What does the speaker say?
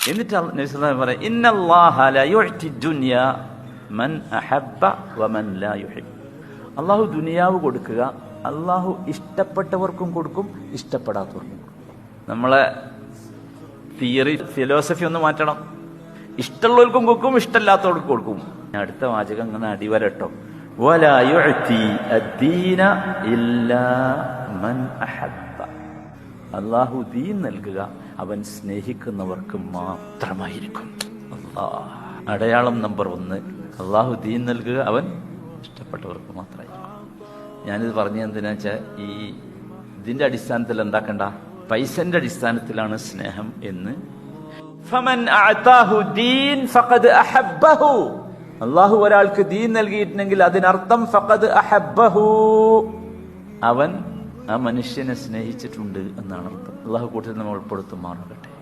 എന്നിട്ട് അള്ള- നബി സല്ലല്ലാഹു അലൈഹി വസല്ലം പറയും ഇന്നല്ലാഹ ല യുഅ്തി ദുനിയ മൻ അഹബ്ബ വമൻ ലാ യുഹിബ് അള്ളാഹു ദുനിയാവ് കൊടുക്കുക അള്ളാഹു ഇഷ്ടപ്പെട്ടവർക്കും കൊടുക്കും ഇഷ്ടപ്പെടാത്തവർക്കും കൊടുക്കും നമ്മളെ തിയറി ഫിലോസഫി ഒന്ന് മാറ്റണം ഇഷ്ടമുള്ളവർക്കും കൊടുക്കും ഇഷ്ടമില്ലാത്തവർക്കും കൊടുക്കും ഞാൻ അടുത്ത വാചകം അങ്ങനെ അടിവരട്ടോ ولا يعطي الدين إلا من أحب അള്ളാഹു ദീൻ നൽകുക. അവൻ സ്നേഹിക്കുന്നവർക്ക് മാത്രമായിരിക്കും. അടയാളം നമ്പർ ഒന്ന്. അള്ളാഹു ദീൻ നൽകുക അവൻ ഇഷ്ടപ്പെട്ടവർക്ക് മാത്രമായിരിക്കും. ഞാനിത് പറഞ്ഞ എന്തിനാ വെച്ചാൽ ഈ ഇതിന്റെ അടിസ്ഥാനത്തിൽ എന്താക്കണ്ട? പൈസന്റെ അടിസ്ഥാനത്തിലാണ് സ്നേഹം എന്ന്. അള്ളാഹു ഒരാൾക്ക് ദീൻ നൽകിയിട്ടുണ്ടെങ്കിൽ അതിനർത്ഥം ഫഖദ് അഹബ്ബഹു. അവൻ ആ മനുഷ്യനെ സ്നേഹിച്ചിട്ടുണ്ട് എന്നാണ് അർത്ഥം. അള്ളാഹു കൂട്ടത്തിൽ നമ്മൾ ഉൾപ്പെടുത്തുമാറാകട്ടെ.